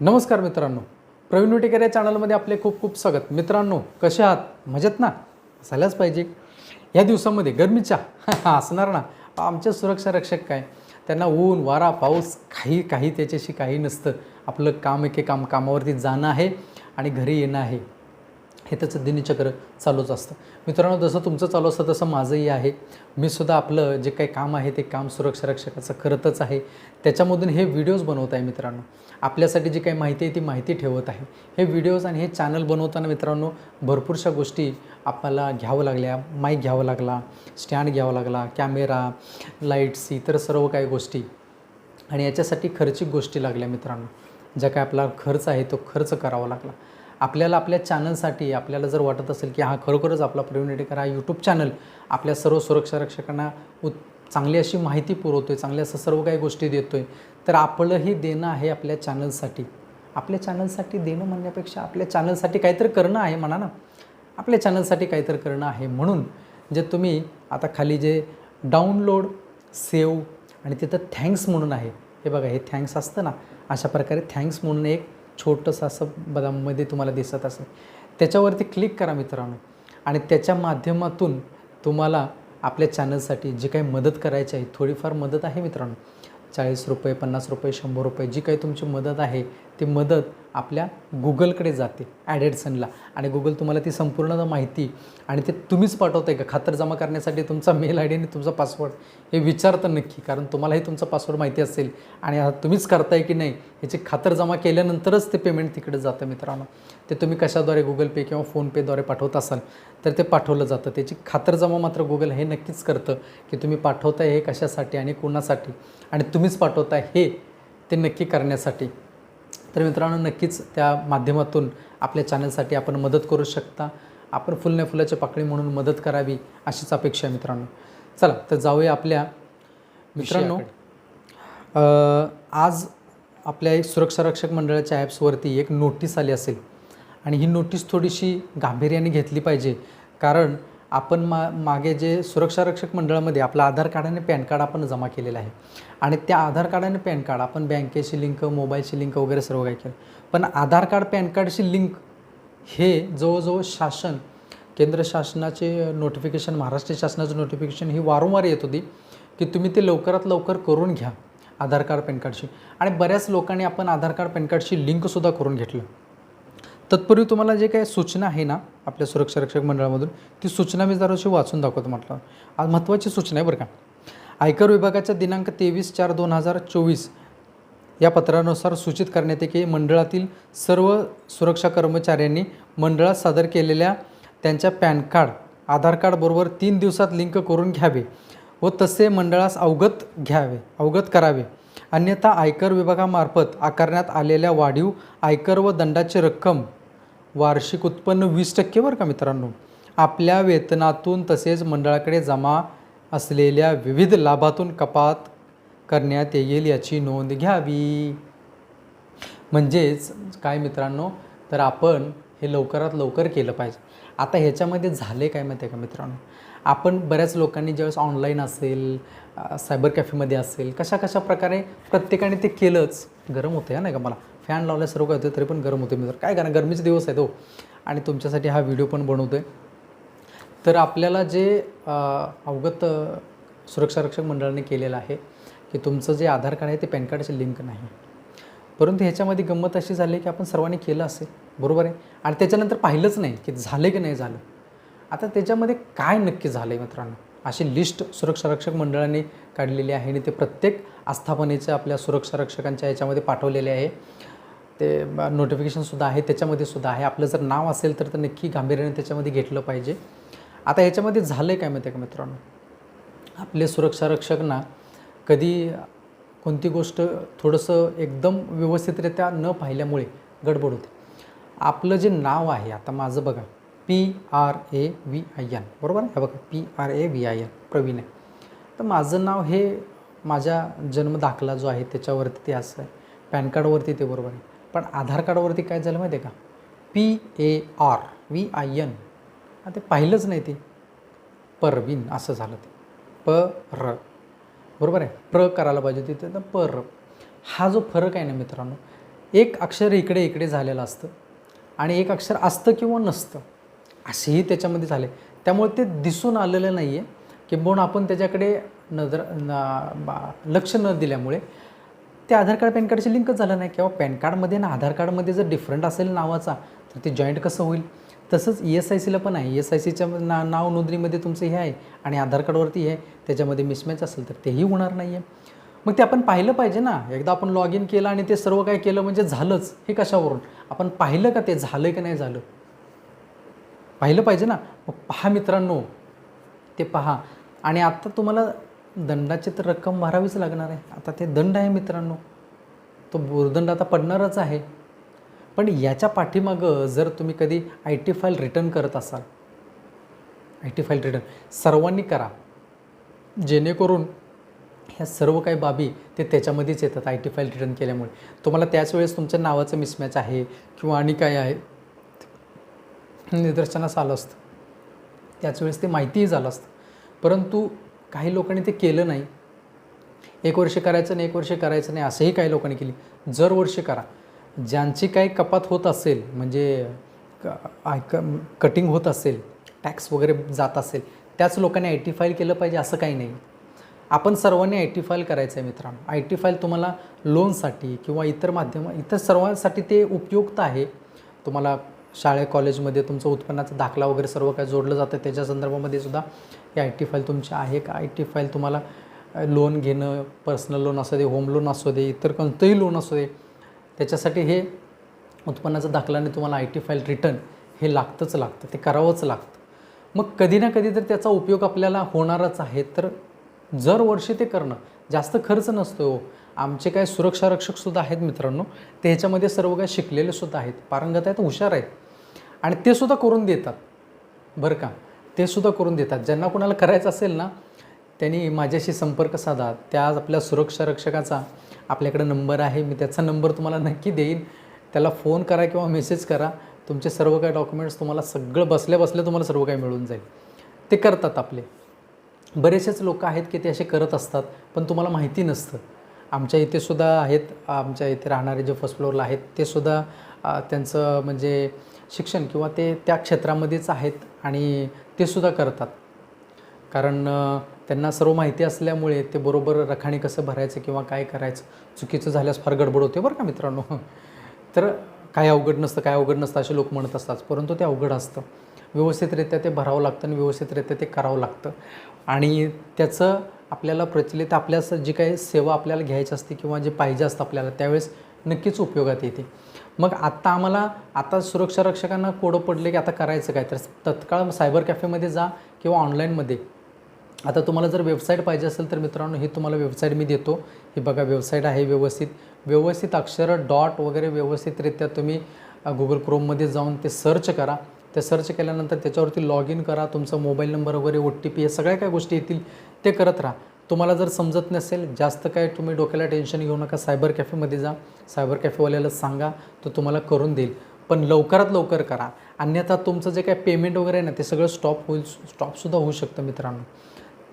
नमस्कार मित्रांनो. प्रवीण विटेकर या चॅनलमध्ये आपले खूप खूप स्वागत. मित्रांनो कसे आहात? मजेत ना? झाल्याच पाहिजे. या दिवसामध्ये गरमीच्या. असणार ना? आमचे सुरक्षा रक्षक काय? त्यांना ऊन वारा पाऊस काही काही त्याच्याशी काही नसतं. आपलं काम एके काम कामावरती जाणं आहे आणि घरी येणं आहे. हे त्याचं दिनचक्र चालूच असतं. मित्रांनो जसं तुमचं चालू असतं तसं माझंही आहे. मी सुद्धा आपलं जे काही काम आहे ते काम सुरक्षा रक्षकाचं करतच आहे. त्याच्यामधून हे व्हिडिओज बनवत आहे मित्रांनो. आपल्यासाठी जी काही माहिती आहे ती माहिती ठेवत आहे. हे व्हिडिओज आणि हे चॅनल बनवताना मित्रांनो भरपूरशा गोष्टी आपल्याला घ्यावं लागल्या. माईक घ्यावं लागला स्टँड घ्यावा लागला कॅमेरा लाईट्स इतर सर्व काही गोष्टी. आणि याच्यासाठी खर्चिक गोष्टी लागल्या मित्रांनो. ज्या काय आपला खर्च आहे तो खर्च करावा लागला. आपल्याला आपल्या चॅनलसाठी आपल्याला जर वाटत असेल की हा खरोखरच आपला प्रवीण रेडेकर हा यूट्यूब चॅनल आपल्या सर्व सुरक्षा रक्षकांना उत चांगली अशी माहिती पुरवतो आहे चांगल्या असं सर्व काही गोष्टी देतो आहे तर आपलंही देणं आहे आपल्या चॅनलसाठी. आपल्या चॅनलसाठी देणं म्हणण्यापेक्षा आपल्या चॅनलसाठी काहीतरी करणं आहे म्हणा ना. आपल्या चॅनलसाठी काहीतरी करणं आहे म्हणून जे तुम्ही आता खाली जे डाउनलोड सेव आणि तिथं थँक्स म्हणून आहे हे बघा हे थँक्स असतं ना अशा प्रकारे थँक्स म्हणून एक छोटंसं असं बदाममध्ये तुम्हाला दिसत असेल. त्याच्यावरती क्लिक करा मित्रांनो. आणि त्याच्या माध्यमातून तुम्हाला आपल्या चॅनलसाठी जी काही मदत करायची आहे थोडीफार मदत आहे मित्रांनो. चाळीस रुपये पन्नास रुपये शंभर रुपये जी काही तुमची मदत आहे ती मदत आपल्या गुगलकडे जाते ॲडेडसनला. आणि गुगल तुम्हाला ती संपूर्ण माहिती आणि ते तुम्हीच पाठवताय का? खातर जमा करण्यासाठी तुमचा मेल आय डी आणि तुमचा पासवर्ड हे विचारतं नक्की कारण तुम्हालाही तुमचा पासवर्ड माहिती असेल. आणि आता तुम्हीच करताय की नाही ह्याची खातर जमा केल्यानंतरच ते पेमेंट तिकडे जातं मित्रांनो. ते तुम्ही कशाद्वारे गुगल पे किंवा फोनपेद्वारे पाठवत असाल तर ते पाठवलं जातं. त्याची खातरजमा मात्र गुगल हे नक्कीच करतं की तुम्ही पाठवताय हे कशासाठी आणि कोणासाठी. आणि तुम्हीच पाठवताय हे ते नक्की करण्यासाठी. तर मित्रांनो नक्कीच त्या माध्यमातून आपल्या चॅनलसाठी आपण मदत करू शकता. आपण फुलण्या फुलाची पाकळी म्हणून मदत करावी अशीच अपेक्षा आहे मित्रांनो. चला तर जाऊया आपल्या मित्रांनो. आज आपल्या एक सुरक्षा रक्षक मंडळाच्या ॲप्सवरती एक नोटीस आली असेल. आणि ही नोटीस थोडीशी गांभीर्याने घेतली पाहिजे. कारण आपण मा मागे जे सुरक्षा रक्षक मंडळामध्ये आपलं आधार कार्ड आणि पॅन कार्ड आपण जमा केलेलं आहे. आणि त्या आधार कार्ड आणि पॅन कार्ड आपण बँकेशी लिंक मोबाईलशी लिंक वगैरे सर्व काही केलं. पण आधार कार्ड पॅन कार्डशी लिंक हे जवळजवळ शासन केंद्र शासनाचे नोटिफिकेशन महाराष्ट्र शासनाचं नोटिफिकेशन ही वारंवार येत होती की तुम्ही ते लवकरात लवकर करून घ्या आधार कार्ड पॅन कार्डशी. आणि बऱ्याच लोकांनी आपण आधार कार्ड पॅन कार्डशी लिंकसुद्धा करून घेतलं. तत्पूर्वी तुम्हाला जे काही सूचना आहे ना आपल्या सुरक्षा रक्षक मंडळामधून ती सूचना मी जराशी वाचून दाखवतो म्हटलं आज महत्त्वाची सूचना आहे बरं का. आयकर विभागाच्या दिनांक तेवीस चार दोन हजार चोवीस या पत्रानुसार सूचित करण्यात येते की मंडळातील सर्व सुरक्षा कर्मचाऱ्यांनी मंडळात सादर केलेल्या त्यांच्या पॅन कार्ड आधार कार्डबरोबर तीन दिवसात लिंक करून घ्यावे व तसे मंडळास अवगत घ्यावे अवगत करावे. अन्यथा आयकर विभागामार्फत आकारण्यात आलेल्या वाढीव आयकर व दंडाची रक्कम वार्षिक उत्पन्न वीस टक्के बरं का मित्रांनो? आपल्या वेतनातून तसेच मंडळाकडे जमा असलेल्या विविध लाभातून कपात करण्यात येईल याची नोंद घ्यावी. म्हणजेच काय मित्रांनो? तर आपण हे लवकरात लवकर केलं पाहिजे. आता ह्याच्यामध्ये झाले काय माहिती आहे का मित्रांनो? आपण बऱ्याच लोकांनी ज्यावेळेस ऑनलाईन असेल सायबर कॅफेमध्ये असेल कशा कशा प्रकारे प्रत्येकाने ते केलंच. गरम होतं नाही का? मला फॅन लावल्या सर्व काय होतं तरी पण गरम होते मी तर काय करा गरमीचे दिवस आहेत हो. आणि तुमच्यासाठी हा व्हिडिओ पण बनवतो आहे तर आपल्याला जे अवगत अ, सुरक्षा रक्षक मंडळाने केलेलं आहे की तुमचं जे आधार कार्ड आहे ते पॅन कार्डचे लिंक नाही. परंतु ह्याच्यामध्ये गंमत अशी झाली की आपण सर्वांनी केलं असेल. बरोबर आहे? आणि त्याच्यानंतर पाहिलंच नाही की झालं की नाही झालं. आता त्याच्यामध्ये काय नक्की झालं आहे मित्रांनो? अशी लिस्ट सुरक्षा रक्षक मंडळाने काढलेली आहे आणि ते प्रत्येक आस्थापनेच्या आपल्या सुरक्षा रक्षकांच्या याच्यामध्ये पाठवलेले आहे. ते नोटिफिकेशनसुद्धा आहे त्याच्यामध्ये सुद्धा आहे. आपलं जर नाव असेल तर ते नक्की गांभीर्याने त्याच्यामध्ये घेतलं पाहिजे. आता याच्यामध्ये झालं आहे काय माहिती आहे का मित्रांनो? आपले सुरक्षारक्षक ना कधी कोणती गोष्ट थोडंसं एकदम व्यवस्थितरित्या न पाहिल्यामुळे गडबड होते. आपलं जे नाव आहे आता माझं बघा. P R A V I N. बरोबर आहे? हे बघा P R A V I N Pravin आहे. तर माझं नाव हे माझ्या जन्म दाखला जो आहे त्याच्यावरती ते असं आहे. पॅन कार्डवरती ते बरोबर आहे. पण आधार कार्डवरती काय झालं माहिती आहे का? P A R V I N. ते पाहिलंच नाही ते. परवीन असं झालं ते. प र बरोबर आहे? प्र करायला पाहिजे तिथे तर पर. हा जो फरक आहे ना मित्रांनो एक अक्षर इकडे इकडे झालेलं असतं आणि एक अक्षर असतं किंवा नसतं. असेही त्याच्यामध्ये झाले. त्यामुळे ते दिसून आलेलं नाही आहे किंबहुना आपण त्याच्याकडे नजर बा- लक्ष न दिल्यामुळे ते आधार कार्ड पॅन कार्डची लिंकच झालं नाही किंवा पॅन कार्डमध्ये ना आधार कार्डमध्ये जर डिफरंट असेल नावाचा तर ते जॉईंट कसं होईल? तसंच ई एस आय सीला पण आहे. ई एस आय सीच्या ना नाव नोंदणीमध्ये तुमचं हे आहे आणि आधार कार्डवरती हे त्याच्यामध्ये मिसमॅच असेल तर तेही होणार नाही आहे मग ते आपण पाहिलं पाहिजे ना. एकदा आपण लॉग इन केलं आणि ते सर्व काय केलं म्हणजे झालंच. हे कशावरून? आपण पाहिलं का ते झालं की नाही झालं? पाहिलं पाहिजे ना. मग पहा मित्रांनो ते पहा. आणि आत्ता तुम्हाला दंडाची तर रक्कम भरावीच लागणार आहे. आता ते दंड आहे मित्रांनो. तो भूर्दंड आता पडणारच आहे. पण याच्या पाठीमागं जर तुम्ही कधी आय टी फाईल रिटर्न करत असाल आय टी फाईल रिटर्न सर्वांनी करा. जेणेकरून ह्या सर्व काही बाबी ते त्याच्यामध्येच येतात आय टी फाईल रिटर्न केल्यामुळे. तुम्हाला त्याच वेळेस तुमच्या नावाचं मिसमॅच आहे किंवा आणि काय आहे निदर्शनास आलं असतं. त्याच वेळेस ते माहितीही झालं असतं. परंतु काही लोकांनी ते केलं नाही. एक वर्ष करायचं नाही एक वर्ष करायचं नाही असंही काही लोकांनी केली. जर वर्ष करा. ज्यांची काही कपात होत असेल म्हणजे आय- क- कटिंग होत असेल टॅक्स वगैरे जात असेल त्याच लोकांनी आय टी फाईल केलं पाहिजे असं काही नाही. आपण सर्वांनी आय टी फाईल करायचं आहे मित्रांनो. आय टी फाईल तुम्हाला लोनसाठी किंवा इतर माध्यम इतर सर्वांसाठी ते उपयुक्त आहे. तुम्हाला शाळे कॉलेजमध्ये तुमचं उत्पन्नाचा दाखला वगैरे सर्व काय जोडलं जातं. त्याच्या संदर्भामध्ये सुद्धा ही आय टी फाईल तुमची आहे का? आय टी फाईल तुम्हाला लोन घेणं पर्सनल लोन असू दे होम लोन असू दे इतर कोणतंही लोन असू दे त्याच्यासाठी हे उत्पन्नाचा दाखलाने तुम्हाला आय टी फाईल रिटर्न हे लागतंच लागतं ते करावंच लागतं. मग कधी ना कधी तर त्याचा उपयोग आपल्याला होणारच आहे. तर जर वर्षी ते करणं जास्त खर्च नसतो हो. आमचे काय सुरक्षा रक्षकसुद्धा आहेत मित्रांनो ते ह्याच्यामध्ये सर्व काय शिकलेले सुद्धा आहेत. पारंगत आहेत हुशार आहेत. आणि ते सुद्धा करून देतात. बरं का? ते सुद्धा करून देतात. ज्यांना कोणाला करायचं असेल ना त्यांनी माझ्याशी संपर्क साधा. त्या आपल्या सुरक्षा रक्षकाचा आपल्याकडे नंबर आहे. मी त्याचा नंबर तुम्हाला नक्की देईन. त्याला फोन करा किंवा मेसेज करा. तुमचे सर्व काही डॉक्युमेंट्स तुम्हाला सगळं बसल्या बसल्या तुम्हाला सर्व काही मिळून जाईल. ते करतात आपले. बरेचसेच लोक आहेत की ते असे करत असतात पण तुम्हाला माहिती नसतं. आमच्या इथे सुद्धा आहेत. आमच्या इथे राहणारे जे फर्स्ट फ्लोअरला आहेत ते सुद्धा त्यांचं म्हणजे शिक्षण किंवा ते त्या क्षेत्रामध्येच आहेत आणि ते सुद्धा करतात. कारण त्यांना सर्व माहिती असल्यामुळे ते बरोबर रखाणी कसं भरायचं किंवा काय करायचं चुकीचं झाल्यास फार गडबड होते बरं का मित्रांनो? तर काय अवघड नसतं काय अवघड नसतं असे लोक म्हणत असतात. परंतु ते अवघड असतं. व्यवस्थितरित्या ते भरावं लागतं आणि व्यवस्थितरित्या ते करावं लागतं. आणि त्याचं आपल्याला प्रचलित आपल्या स- जी काही सेवा आपल्याला घ्यायची असते किंवा जे पाहिजे असतं आपल्याला त्यावेळेस नक्कीच उपयोगात येते. मग आत्ता आम्हाला आता सुरक्षा रक्षकांना कोडं पडले की आता करायचं काय? तर तत्काळ सायबर कॅफेमध्ये जा किंवा ऑनलाईनमध्ये. आता तुम्हाला जर वेबसाईट पाहिजे असेल तर मित्रांनो ही तुम्हाला वेबसाईट मी देतो. ही बघा वेबसाईट आहे व्यवस्थित. व्यवस्थित अक्षर डॉट वगैरे व्यवस्थितरित्या तुम्ही गुगल क्रोममध्ये जाऊन ते सर्च करा. ते सर्च केल्यानंतर त्याच्यावरती लॉग इन करा. तुमचा मोबाईल नंबर वगैरे ओ टी पी या सगळ्या काय गोष्टी येतील ते करत राहा. तुम्हाला जर समजत नसेल जास्त काय तुम्ही डोक्याला टेन्शन घेऊ नका सायबर कॅफेमध्ये जा सायबर कॅफेवाल्याला सांगा तो तुम्हाला करून देईल. पण लवकरात लवकर करा. अन्यथा तुमचं जे काय पेमेंट वगैरे आहे ना ते सगळं स्टॉप होईल स्टॉपसुद्धा होऊ शकतं मित्रांनो.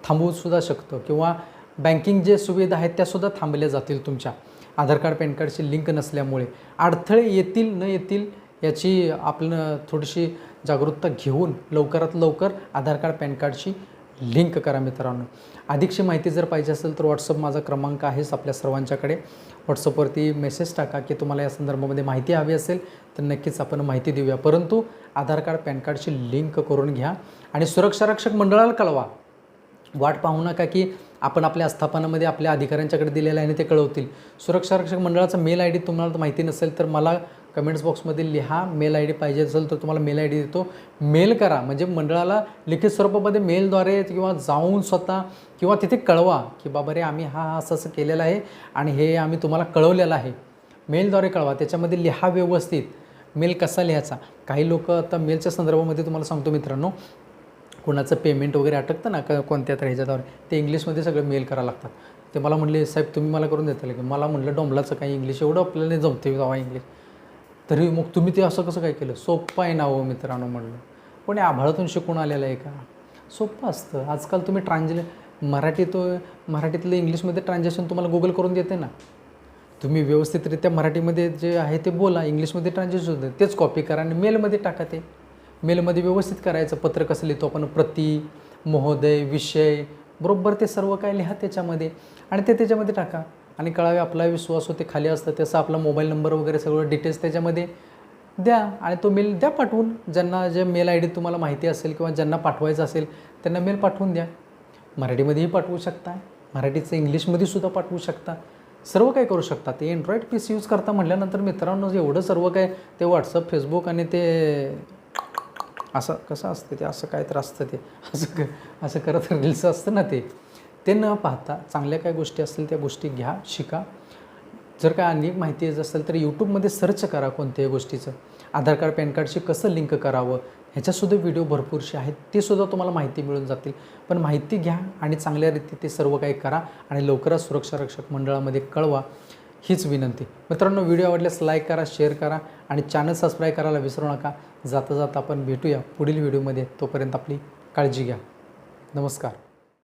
थांबवूसुद्धा शकतं किंवा बँकिंग जे सुविधा आहेत त्यासुद्धा थांबल्या जातील तुमच्या. आधार कार्ड पॅन कार्डशी लिंक नसल्यामुळे. अडथळे येतील न येतील याची आपलं थोडीशी जागरूकता घेऊन लवकरात लवकर आधार कार्ड पॅन कार्डशी लिंक करा मित्रांनो. अधिकची माहिती जर पाहिजे असेल तर व्हॉट्सअप माझा क्रमांक आहेच आपल्या सर्वांच्याकडे. व्हॉट्सअपवरती मेसेज टाका की तुम्हाला या संदर्भामध्ये माहिती हवी असेल तर नक्कीच आपण माहिती देऊया. परंतु आधार कार्ड पॅन कार्डची लिंक करून घ्या. आणि सुरक्षा रक्षक मंडळाला कळवा. वाट पाहू नका की आपण आपल्या आस्थापनामध्ये आपल्या अधिकाऱ्यांच्याकडे दिलेलं आहे आणि ते कळवतील. सुरक्षा रक्षक मंडळाचा मेल आय डी तुम्हाला माहिती नसेल तर मला कमेंट्स बॉक्समध्ये लिहा मेल आय डी पाहिजे असेल तर तुम्हाला मेल आय डी देतो. मेल करा म्हणजे मंडळाला लिखित स्वरूपामध्ये मेलद्वारे किंवा जाऊन स्वतः किंवा तिथे कळवा की बाबा रे आम्ही हा हा असं असं केलेलं आहे आणि हे आम्ही तुम्हाला कळवलेलं आहे. मेलद्वारे कळवा त्याच्यामध्ये लिहा व्यवस्थित. मेल कसा लिहायचा? काही लोक आता मेलच्या संदर्भामध्ये तुम्हाला सांगतो मित्रांनो. कुणाचं पेमेंट वगैरे अटकतं ना का कोणत्या तर ह्याच्यावर ते इंग्लिशमध्ये सगळं मेल करावं लागतात. ते मला म्हणले साहेब तुम्ही मला करून देताल की मला म्हटलं डोंबलाचं काही इंग्लिश एवढं आपल्याला नाही जमते जावा इंग्लिश तरी मग तुम्ही ते असं कसं काय केलं? सोपं आहे ना हो मित्रांनो म्हणलं. पण आभाळातून शिकून आलेलं आहे का? सोपं असतं. आजकाल तुम्ही ट्रान्झले मराठीत मराठीतलं इंग्लिशमध्ये ट्रान्झॅक्शन तुम्हाला गुगल करून देते ना. तुम्ही व्यवस्थितरित्या मराठीमध्ये जे आहे ते बोला इंग्लिशमध्ये ट्रान्झॅक्शन होतं तेच कॉपी करा आणि मेलमध्ये टाका ते. मेलमध्ये व्यवस्थित करायचं पत्र कसं लिहितो आपण प्रति महोदय विषय बरोबर ते सर्व काय लिहा त्याच्यामध्ये. आणि ते त्याच्यामध्ये टाका. आणि कळावे आपला विश्वास होते खाली असतं तसं आपला मोबाईल नंबर वगैरे सगळं डिटेल्स त्याच्यामध्ये द्या. आणि तो मेल द्या पाठवून. ज्यांना जे मेल आय डी तुम्हाला माहिती असेल किंवा ज्यांना पाठवायचं असेल त्यांना मेल पाठवून द्या. मराठीमध्येही पाठवू शकता. मराठीचं इंग्लिशमध्ये सुद्धा पाठवू शकता. सर्व काय करू शकता. ते अँड्रॉईड पीस यूज करता म्हटल्यानंतर मित्रांनो एवढं सर्व काय ते व्हॉट्सअप फेसबुक आणि ते असं कसं असतं ते? असं काय तर असतं ते? असं क असं करत रील्स असतं ना ते? ते न पाहता चांगल्या काय गोष्टी असतील त्या गोष्टी घ्या शिका. जर काय अनेक माहिती येत असेल तर यूट्यूबमध्ये सर्च करा कोणत्याही गोष्टीचं. आधार कार्ड पॅन कार्डशी कसं लिंक करावं? ह्याच्यासुद्धा व्हिडिओ भरपूरसे आहेत. ते सुद्धा तुम्हाला माहिती मिळून जातील. पण माहिती घ्या आणि चांगल्या रीती ते सर्व काही करा आणि लवकरच सुरक्षा रक्षक मंडळामध्ये कळवा. हीच विनंती. मित्रांनो व्हिडिओ आवडल्यास लाईक करा शेअर करा आणि चॅनल सबस्क्राईब करायला विसरू नका. जाता जाता आपण भेटूया पुढील व्हिडिओमध्ये. तोपर्यंत आपली काळजी घ्या. नमस्कार.